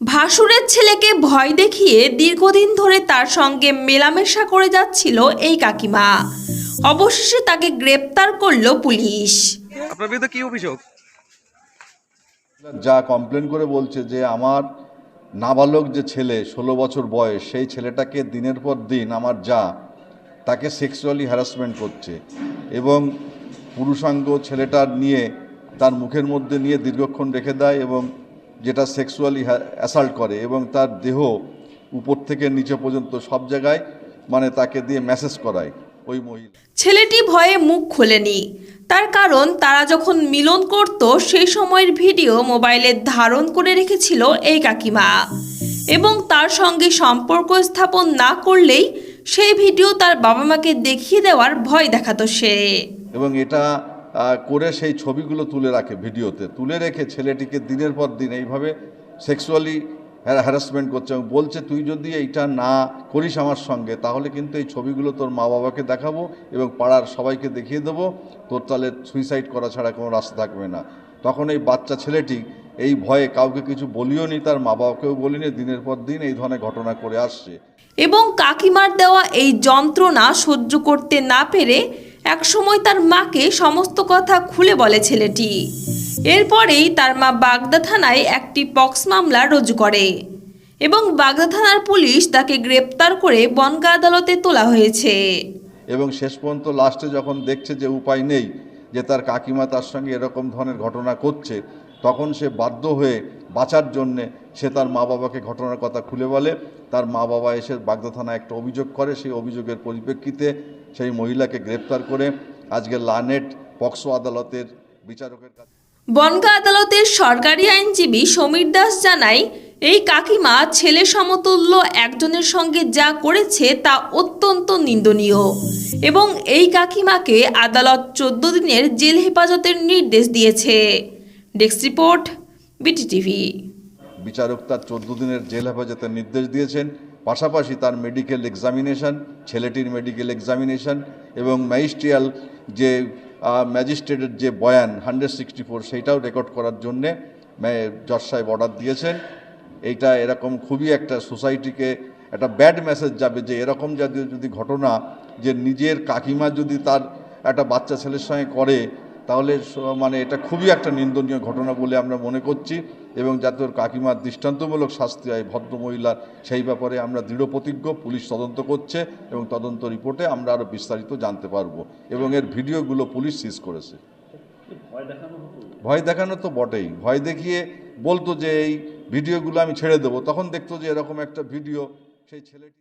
ভাসুরের ছেলেকে ভয় দেখিয়ে দীর্ঘদিন ধরে তার সঙ্গে মেলামেশা করে যাচ্ছিল এই কাকিমা। অবশেষে তাকে গ্রেপ্তার করল পুলিশ। আপনার বিরুদ্ধে কি অভিযোগ? যা কমপ্লেন করে বলছে যে আমার নাবালক যে ছেলে ষোলো বছর বয়স সেই ছেলেটাকে দিনের পর দিন আমার যা তাকে সেক্সুয়ালি হ্যারাসমেন্ট করছে এবং পুরুষাঙ্গ ছেলেটার নিয়ে তার মুখের মধ্যে নিয়ে দীর্ঘক্ষণ রেখে দেয় এবং যেটা সেক্সুয়ালি অ্যাসাল্ট করে এবং তার দেহ উপর থেকে নিচে পর্যন্ত সব জায়গায় মানে তাকে দিয়ে মেসেজ করায় ওই মহিলা। ছেলেটি ভয়ে মুখ খোলেনি। তার কারণ তারা যখন মিলন করত সেই সময়ের ভিডিও মোবাইলে ধারণ করে রেখেছিল এই কাকিমা। এবং তার সঙ্গে সম্পর্ক স্থাপন না করলেই সেই ভিডিও তার বাবা মাকে দেখিয়ে দেওয়ার ভয় দেখাতো সে। এবং এটা করে সেই ছবিগুলো তুলে রাখে ভিডিওতে। তুলে রেখে ছেলেটিকে দিনের পর দিন এইভাবে সেক্সুয়ালি হ্যারাসমেন্ট করছে এবং বলছে, তুই যদি এইটা না করিস আমার সঙ্গে, তাহলে কিন্তু এই ছবিগুলো তোর মা বাবাকে দেখাবো এবং পাড়ার সবাইকে দেখিয়ে দেবো। তোর তাহলে সুইসাইড করা ছাড়া কোনো রাস্তা থাকবে না। তখন এই বাচ্চা ছেলেটি এই ভয়ে কাউকে কিছু বলিও নি তার মা বাবাকেও বলিনি। দিনের পর দিন এই ধরনের ঘটনা করে আসছে। এবং কাকিমার দেওয়া এই যন্ত্রণা সহ্য করতে না পেরে একসময় তার মাকে সমস্ত কথা খুলে বলে ছেলেটি। এরপরেই তার মা বাগদা থানায় একটি পক্স মামলা রুজু করে এবং বাগদা থানার পুলিশ তাকে গ্রেপ্তার করে বনগা আদালতে তোলা হয়েছে। এবং শেষ পর্যন্ত লাস্টে যখন দেখছে যে উপায় নেই যে তার কাকিমা তার সঙ্গে এরকম ধরনের ঘটনা করছে, তখন সে বাধ্য হয়ে বাঁচার জন্যে সে তার মা বাবাকে ঘটনার কথা খুলে বলে। তার মা বাবা এসে বাগদা থানায় একটা অভিযোগ করে, সেই অভিযোগের পরিপ্রেক্ষিতে সেই মহিলাকে গ্রেপ্তার করে আজকে লানেট পক্সো আদালতের বিচারকের কাছে বনগা আদালতের সরকারি আইনজীবী সমীর দাস জানায় এই কাকিমা ছেলে সমতুল্য একজনের সঙ্গে যা করেছে তা অত্যন্ত নিন্দনীয় এবং এই কাকিমাকে আদালত চোদ্দ দিনের জেল হেফাজতের নির্দেশ দিয়েছে। Desk report BTTV. বিচারক তার চোদ্দ দিনের জেল হেফাজতের নির্দেশ দিয়েছেন। পাশাপাশি তার মেডিকেল এক্সামিনেশন ছেলেটির মেডিকেল এক্সামিনেশন এবং ম্যাজিস্ট্রিয়াল যে ম্যাজিস্ট্রেটের যে বয়ান হান্ড্রেড সিক্সটি ফোর সেইটাও রেকর্ড করার জন্যে জজ সাহেব অর্ডার দিয়েছেন। এইটা এরকম খুবই একটা সোসাইটিকে একটা ব্যাড মেসেজ যাবে যে, এরকম জাতীয় যদি ঘটনা যে নিজের কাকিমা যদি তার একটা বাচ্চা ছেলের সঙ্গে করে তাহলে মানে এটা খুবই একটা নিন্দনীয় ঘটনা বলে আমরা মনে করছি এবং যাতে ওর কাকিমার দৃষ্টান্তমূলক শাস্তি হয় ভদ্র মহিলার সেই ব্যাপারে আমরা দৃঢ় প্রতিজ্ঞ, পুলিশ তদন্ত করছে এবং তদন্ত রিপোর্টে আমরা আরও বিস্তারিত জানতে পারব এবং এর ভিডিওগুলো পুলিশ সিজ করেছে। ভয় দেখানো তো বটেই। ভয় দেখিয়ে বলতো যে এই ভিডিওগুলো আমি ছেড়ে দেবো। তখন দেখতো যে এরকম একটা ভিডিও সেই ছেলেটি